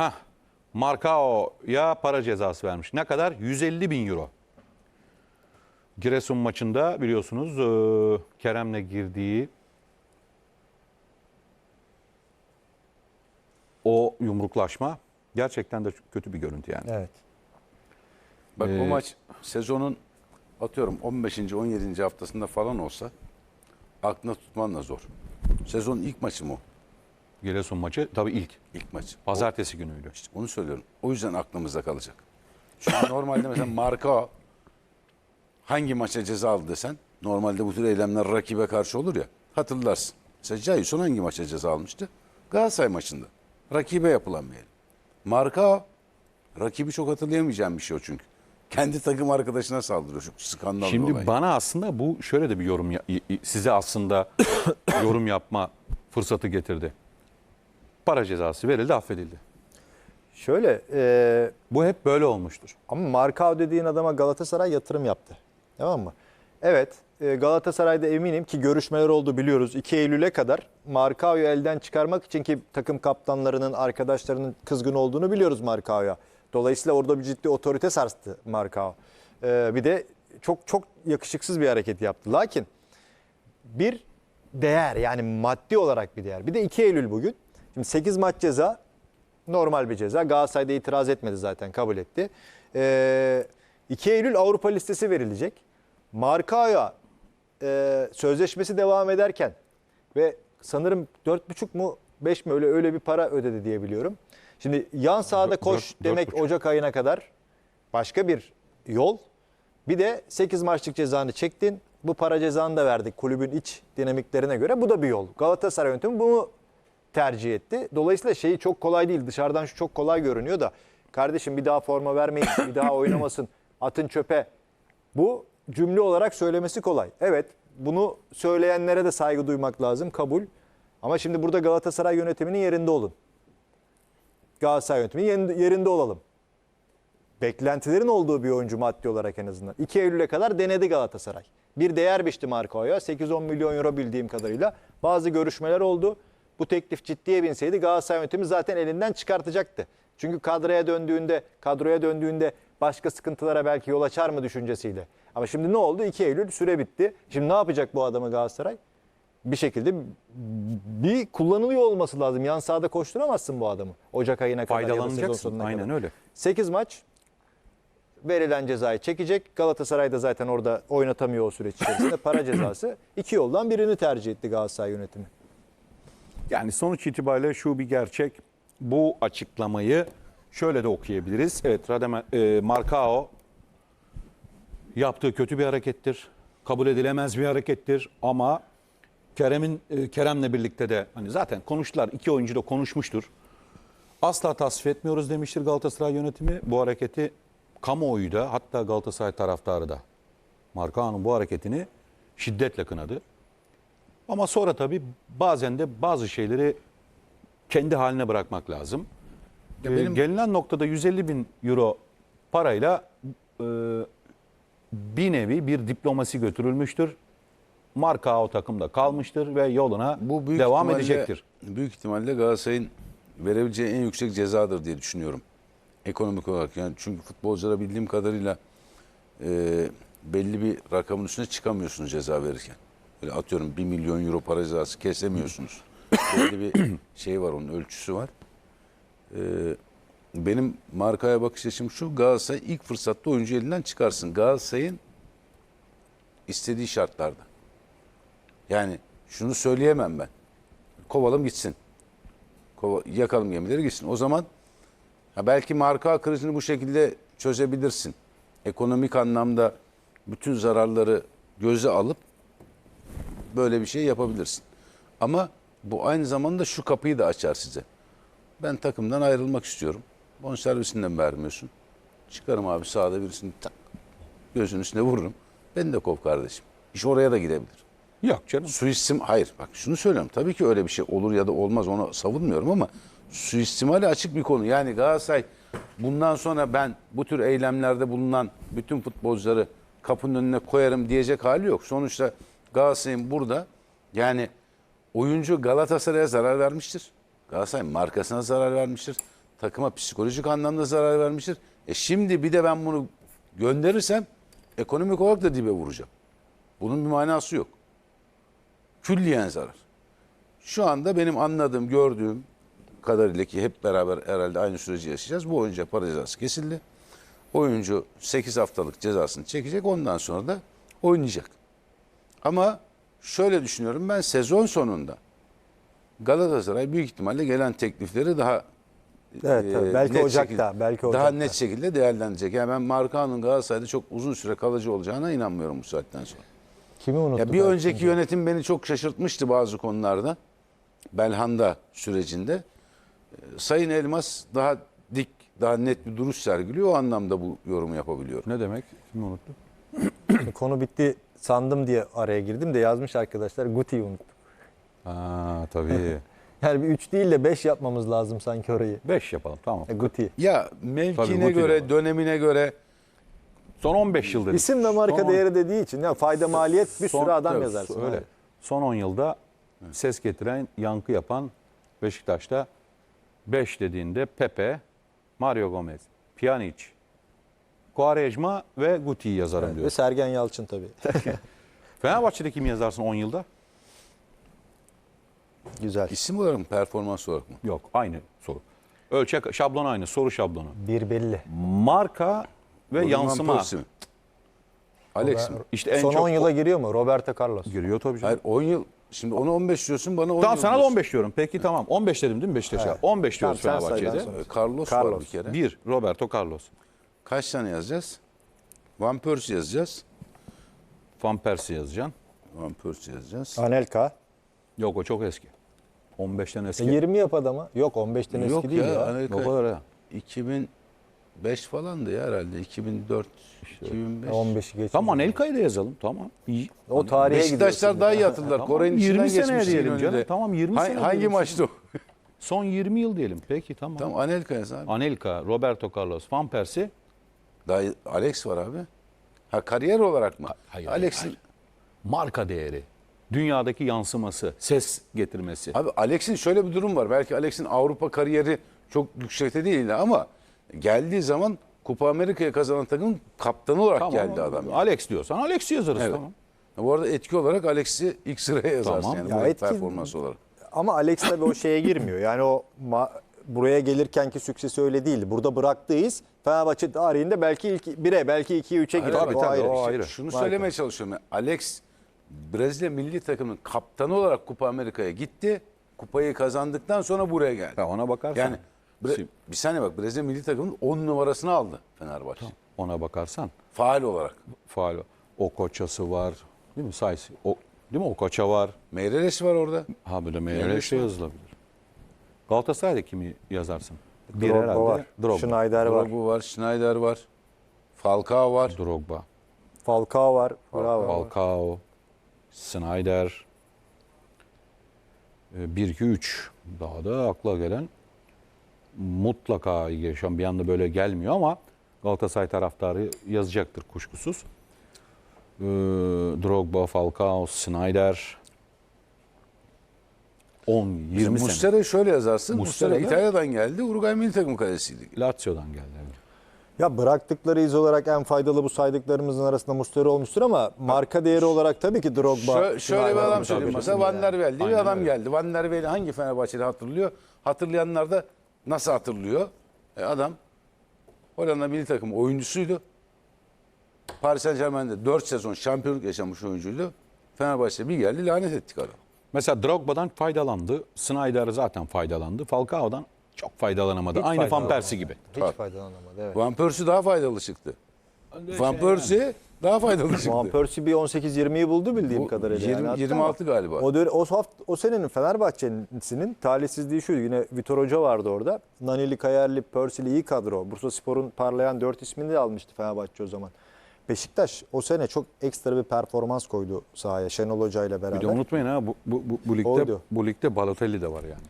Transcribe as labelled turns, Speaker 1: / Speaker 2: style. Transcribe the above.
Speaker 1: Ah, Marcao'ya para cezası vermiş. Ne kadar? 150 bin euro. Giresun maçında biliyorsunuz e, Kerem'le girdiği o yumruklaşma gerçekten de kötü bir görüntü yani.
Speaker 2: Evet.
Speaker 3: Bak
Speaker 1: Ee,
Speaker 3: bu maç sezonun atıyorum 15. 17. haftasında falan olsa aklına tutman da zor. Sezonun ilk maçı mı o?
Speaker 1: Giresun maçı tabii ilk.
Speaker 3: İlk maç.
Speaker 1: Pazartesi günüydü.
Speaker 3: İşte onu söylüyorum. O yüzden aklımızda kalacak. Çünkü normalde mesela marka hangi maça ceza aldı desen normalde bu tür eylemler rakibe karşı olur ya hatırlarsın. Mesela Cayson hangi maça ceza almıştı? Galatasaray maçında. Rakibe yapılan bir eylem. Marka rakibi çok hatırlayamayacağım bir şey o çünkü. Kendi takım arkadaşına saldırıyor şu skandal
Speaker 1: Şimdi
Speaker 3: olay.
Speaker 1: bana aslında bu şöyle de bir yorum size aslında yorum yapma fırsatı getirdi. Para cezası verildi, affedildi.
Speaker 2: Şöyle e,
Speaker 1: Bu hep böyle olmuştur.
Speaker 2: ama Markao dediğin adama Galatasaray yatırım yaptı. Tamam mı? Evet e, Galatasaray'da eminim ki görüşmeler oldu biliyoruz. 2 Eylül'e kadar Markao'yu elden çıkarmak için ki takım kaptanlarının, arkadaşlarının kızgın olduğunu biliyoruz Markao'ya. Dolayısıyla orada bir ciddi otorite sarstı Markao. E, bir de çok çok yakışıksız bir hareket yaptı. Lakin bir değer yani maddi olarak bir değer. Bir de 2 Eylül bugün. Şimdi 8 maç ceza normal bir ceza. Galatasaray'da itiraz etmedi zaten kabul etti. Ee, 2 Eylül Avrupa listesi verilecek. Markao'ya e, sözleşmesi devam ederken ve sanırım 4,5 mu 5 mi öyle öyle bir para ödedi diye biliyorum. Şimdi yan sahada koş
Speaker 1: dört-
Speaker 2: demek
Speaker 1: dört.
Speaker 2: Ocak ayına kadar başka bir yol. Bir de 8 maçlık cezanı çektin. Bu para cezanı da verdik kulübün iç dinamiklerine göre. Bu da bir yol. Galatasaray yönetimi bunu tercih etti. Dolayısıyla şeyi çok kolay değil. Dışarıdan şu çok kolay görünüyor da kardeşim bir daha forma vermeyin, bir daha oynamasın, atın çöpe. Bu cümle olarak söylemesi kolay. Evet, bunu söyleyenlere de saygı duymak lazım, kabul. Ama şimdi burada Galatasaray yönetiminin yerinde olun. Galatasaray yönetiminin yerinde- olalım. Beklentilerin olduğu bir oyuncu maddi olarak en azından. 2 Eylül'e kadar denedi Galatasaray. Bir değer biçti Marco'ya. 8-10 milyon euro bildiğim kadarıyla. Bazı görüşmeler oldu. Bu teklif ciddiye binseydi Galatasaray yönetimi zaten elinden çıkartacaktı. Çünkü kadroya döndüğünde, kadroya döndüğünde başka sıkıntılara belki yol açar mı düşüncesiyle. Ama şimdi ne oldu? 2 Eylül süre bitti. Şimdi ne yapacak bu adamı Galatasaray? Bir şekilde bir kullanılıyor olması lazım. Yan sahada koşturamazsın bu adamı. Ocak ayına kadar
Speaker 1: Faydalanacaksın. Aynen
Speaker 2: kadar.
Speaker 1: öyle.
Speaker 2: 8 maç verilen cezayı çekecek. Galatasaray da zaten orada oynatamıyor o süreç içerisinde. Para cezası. İki yoldan birini tercih etti Galatasaray yönetimi.
Speaker 1: Yani sonuç itibariyle şu bir gerçek. Bu açıklamayı şöyle de okuyabiliriz. Evet Radamel, e, Marcao yaptığı kötü bir harekettir. Kabul edilemez bir harekettir ama Kerem'in e, Kerem'le birlikte de hani zaten konuştular. iki oyuncu da konuşmuştur. Asla tasvip etmiyoruz demiştir Galatasaray yönetimi. Bu hareketi kamuoyu da hatta Galatasaray taraftarı da Marcao'nun bu hareketini şiddetle kınadı. Ama sonra tabii bazen de bazı şeyleri kendi haline bırakmak lazım.
Speaker 3: Ya
Speaker 1: Ee,
Speaker 3: benim-
Speaker 1: gelinen noktada 150 bin euro parayla e, bir nevi bir diplomasi götürülmüştür. Marka o takımda kalmıştır ve yoluna
Speaker 3: Bu büyük
Speaker 1: devam edecektir.
Speaker 3: Büyük ihtimalle Galatasaray'ın verebileceği en yüksek cezadır diye düşünüyorum. Ekonomik olarak yani çünkü futbolculara bildiğim kadarıyla e, belli bir rakamın üstüne çıkamıyorsunuz ceza verirken. Böyle atıyorum 1 milyon euro para cezası kesemiyorsunuz. belli bir şey var onun ölçüsü var. E, benim markaya bakış açım şu Galatasaray ilk fırsatta oyuncu elinden çıkarsın. Galatasaray'ın istediği şartlarda. Yani şunu söyleyemem ben. Kovalım gitsin. Kova, yakalım gemileri gitsin. O zaman ha belki marka krizini bu şekilde çözebilirsin. Ekonomik anlamda bütün zararları göze alıp böyle bir şey yapabilirsin. Ama bu aynı zamanda şu kapıyı da açar size. Ben takımdan ayrılmak istiyorum. Bonservisinden vermiyorsun. Çıkarım abi sağda birisini tak gözünün üstüne vururum. Ben de kov kardeşim. İş oraya da gidebilir.
Speaker 1: Yok canım.
Speaker 3: Suistim hayır bak şunu söylüyorum. Tabii ki öyle bir şey olur ya da olmaz onu savunmuyorum ama suistimale açık bir konu. Yani Galatasaray bundan sonra ben bu tür eylemlerde bulunan bütün futbolcuları kapının önüne koyarım diyecek hali yok. Sonuçta Galatasaray'ın burada yani oyuncu Galatasaray'a zarar vermiştir. Galatasaray markasına zarar vermiştir. takıma psikolojik anlamda zarar vermiştir. E şimdi bir de ben bunu gönderirsem ekonomik olarak da dibe vuracağım. Bunun bir manası yok. Külliyen zarar. Şu anda benim anladığım, gördüğüm kadarıyla ki hep beraber herhalde aynı süreci yaşayacağız. Bu oyuncuya para cezası kesildi. Oyuncu 8 haftalık cezasını çekecek. Ondan sonra da oynayacak. Ama şöyle düşünüyorum ben sezon sonunda Galatasaray büyük ihtimalle gelen teklifleri daha
Speaker 2: Evet,
Speaker 3: e,
Speaker 2: tabii. Belki
Speaker 3: net
Speaker 2: Ocak'ta,
Speaker 3: şekilde-
Speaker 2: belki
Speaker 3: daha
Speaker 2: Ocak'ta.
Speaker 3: net şekilde değerlendirecek. Yani ben Markan'ın Galatasaray'da çok uzun süre kalıcı olacağına inanmıyorum bu saatten sonra.
Speaker 2: Kimi unuttuk?
Speaker 3: Ya bir
Speaker 2: abi
Speaker 3: önceki
Speaker 2: şimdi?
Speaker 3: yönetim beni çok şaşırtmıştı bazı konularda. Belhanda sürecinde. Ee, Sayın Elmas daha dik, daha net bir duruş sergiliyor. O anlamda bu yorumu yapabiliyorum.
Speaker 1: Ne demek? Kimi unuttu?
Speaker 2: Konu bitti sandım diye araya girdim de yazmış arkadaşlar Guti'yi unuttuk.
Speaker 1: Ha tabii.
Speaker 2: Yani bir 3 değil de 5 yapmamız lazım sanki orayı.
Speaker 1: 5 yapalım tamam.
Speaker 2: E, Guti.
Speaker 3: Ya mevkine göre,
Speaker 1: var.
Speaker 3: dönemine göre
Speaker 1: Son 15 yıldır.
Speaker 2: İsim ve marka
Speaker 1: Son on-
Speaker 2: değeri dediği için ya fayda maliyet bir
Speaker 1: son-
Speaker 2: sürü adam
Speaker 1: evet,
Speaker 2: yazarsın.
Speaker 1: Öyle.
Speaker 2: abi.
Speaker 1: Son 10 yılda ses getiren, yankı yapan Beşiktaş'ta 5 dediğinde Pepe, Mario Gomez, Pjanic, Quaresma ve Guti'yi yazarım
Speaker 2: Ve
Speaker 1: diyor.
Speaker 2: Sergen Yalçın tabii.
Speaker 1: Fenerbahçe'de kim yazarsın 10 yılda?
Speaker 2: Güzel.
Speaker 3: isim olarak mı, performans olarak mı?
Speaker 1: Yok aynı soru. Ölçek şablon aynı soru şablonu.
Speaker 2: Bir belli.
Speaker 1: Marka ve
Speaker 3: Roman
Speaker 1: yansıma
Speaker 3: mi? Alex mi?
Speaker 1: İşte en
Speaker 2: Son
Speaker 1: çok
Speaker 2: 10 yıla giriyor mu? Roberto Carlos.
Speaker 1: giriyor tabii canım.
Speaker 3: Hayır 10 yıl. Şimdi onu 15 diyorsun bana 10
Speaker 1: Tamam
Speaker 3: yıl
Speaker 1: sana da
Speaker 3: diyorsun.
Speaker 1: 15 diyorum. Peki tamam. 15 dedim değil mi Beşiktaş'a?
Speaker 2: Evet.
Speaker 1: 15 diyoruz Fenerbahçe'de.
Speaker 2: sonra.
Speaker 3: Carlos, var
Speaker 2: Carlos.
Speaker 3: bir kere.
Speaker 1: Bir Roberto Carlos.
Speaker 3: Kaç tane yazacağız? Van Persie yazacağız.
Speaker 1: Van Persie yazacaksın.
Speaker 3: Van Persie yazacağız.
Speaker 2: Anelka.
Speaker 1: Yok o çok eski. 15'ten
Speaker 2: E,
Speaker 1: eski.
Speaker 2: 20 yap adama. Yok 15'ten eski
Speaker 3: Yok
Speaker 2: değil ya.
Speaker 3: ya, Anelka
Speaker 1: O kadar ya.
Speaker 3: 2005 falandı ya herhalde. 2004, 2005.
Speaker 2: 15'i geç.
Speaker 1: Tamam Anelka'yı da yazalım. Tamam. İyi.
Speaker 2: O tarihe
Speaker 3: Beşiktaşlar daha iyi hatırlar.
Speaker 1: Tamam,
Speaker 3: Kore'nin
Speaker 1: 20
Speaker 3: içinden
Speaker 1: sene
Speaker 3: geçmiş
Speaker 1: diyelim canım. Tamam, 20
Speaker 3: Ha-
Speaker 1: sene
Speaker 3: Hangi maçtı o?
Speaker 1: Son 20 yıl diyelim. Peki tamam.
Speaker 3: tamam Anelka yaz abi.
Speaker 1: Anelka, Roberto Carlos, Van Persie.
Speaker 3: Daha Alex var abi. Ha kariyer olarak mı?
Speaker 1: hayır,
Speaker 3: Alex'in.
Speaker 1: Marka değeri. Dünyadaki yansıması, ses getirmesi.
Speaker 3: Abi Alex'in şöyle bir durum var. Belki Alex'in Avrupa kariyeri çok yüksekte değil ama geldiği zaman Kupa Amerika'ya kazanan takımın kaptanı olarak
Speaker 1: Tamam,
Speaker 3: geldi adam. yani.
Speaker 1: Alex diyorsan Alex yazarız
Speaker 3: Evet.
Speaker 1: tamam.
Speaker 3: Bu arada etki olarak Alex'i ilk sıraya yazarsın
Speaker 1: Tamam.
Speaker 3: yani
Speaker 2: Ya etki-
Speaker 3: performans olarak.
Speaker 2: Ama Alex tabii o şeye girmiyor. Yani o ma- buraya gelirkenki süksesi öyle değildi. Burada bıraktığı iz Fenerbahçe tarihinde belki ilk 1'e belki 2'ye 3'e girer.
Speaker 1: tabii,
Speaker 2: o
Speaker 1: tabii,
Speaker 2: ayrı.
Speaker 1: o
Speaker 3: İşte
Speaker 1: ayrı.
Speaker 3: Şunu
Speaker 2: Marka.
Speaker 3: söylemeye çalışıyorum. Yani Alex Brezilya milli takımının kaptanı olarak Kupa Amerika'ya gitti. Kupayı kazandıktan sonra buraya geldi.
Speaker 1: Ya ona bakarsan.
Speaker 3: Yani Bre-
Speaker 1: Şimdi-
Speaker 3: bir saniye bak Brezilya milli takımının 10 numarasını aldı Fenerbahçe.
Speaker 1: ona bakarsan
Speaker 3: Faal olarak.
Speaker 1: faal. O koçası var. Değil mi? Sayısı. O, değil mi? O koça var.
Speaker 3: Meireles var orada.
Speaker 1: Ha bir de
Speaker 3: Meyreş
Speaker 1: Meyreş de yazılabilir. Galatasaray'da kimi yazarsın? Bir
Speaker 2: Drogba
Speaker 1: herhalde.
Speaker 2: var.
Speaker 1: Drogba.
Speaker 2: Schneider var.
Speaker 3: Drogba var, Schneider var. Falcao var.
Speaker 1: Drogba.
Speaker 2: Falcao var. Bravo.
Speaker 1: Falcao. Snyder. 1-2-3. Daha da akla gelen mutlaka yaşam bir anda böyle gelmiyor ama Galatasaray taraftarı yazacaktır kuşkusuz. Ee, Drogba, Falcao, Snyder. 10 20 sene.
Speaker 3: Muslera'yı şöyle yazarsın. Muslera
Speaker 1: Muslera'da-
Speaker 3: İtalya'dan geldi. Uruguay milli takım kalesiydi.
Speaker 1: Lazio'dan geldi. evet.
Speaker 2: Ya bıraktıkları iz olarak en faydalı bu saydıklarımızın arasında Muslera olmuştur ama marka değeri olarak tabii ki Drogba.
Speaker 3: Şö- şöyle bir adam söyleyeyim mesela. Van der Bel diye bir adam
Speaker 1: öyle.
Speaker 3: geldi. Van der Bel'i hangi Fenerbahçeli hatırlıyor? Hatırlayanlar da nasıl hatırlıyor? E adam Hollanda milli takım oyuncusuydu. Paris Saint Germain'de 4 sezon şampiyonluk yaşamış oyuncuydu. Fenerbahçe bir geldi lanet ettik adam.
Speaker 1: Mesela Drogba'dan faydalandı. Snyder zaten faydalandı. Falcao'dan çok faydalanamadı.
Speaker 2: Hiç
Speaker 1: Aynı Van. Persie gibi.
Speaker 2: Hiç faydalanamadı evet.
Speaker 3: Van Persie daha faydalı çıktı. Van Persie daha faydalı çıktı.
Speaker 2: Van Persie bir 18-20'yi buldu bildiğim
Speaker 3: Bu
Speaker 2: kadarıyla.
Speaker 3: 20
Speaker 2: yani. Hatta
Speaker 3: 26 galiba.
Speaker 2: O, dönem, o, haft, o senenin Fenerbahçe'sinin talihsizliği şuydu. Yine Vitor Hoca vardı orada. Naneli, Kayerli, Persili iyi kadro. Bursa Spor'un parlayan 4 ismini de almıştı Fenerbahçe o zaman. Beşiktaş o sene çok ekstra bir performans koydu sahaya Şenol Hoca ile beraber.
Speaker 1: Bir de unutmayın ha bu, bu, bu, bu ligde
Speaker 2: Oydu.
Speaker 1: bu ligde Balotelli de var yani.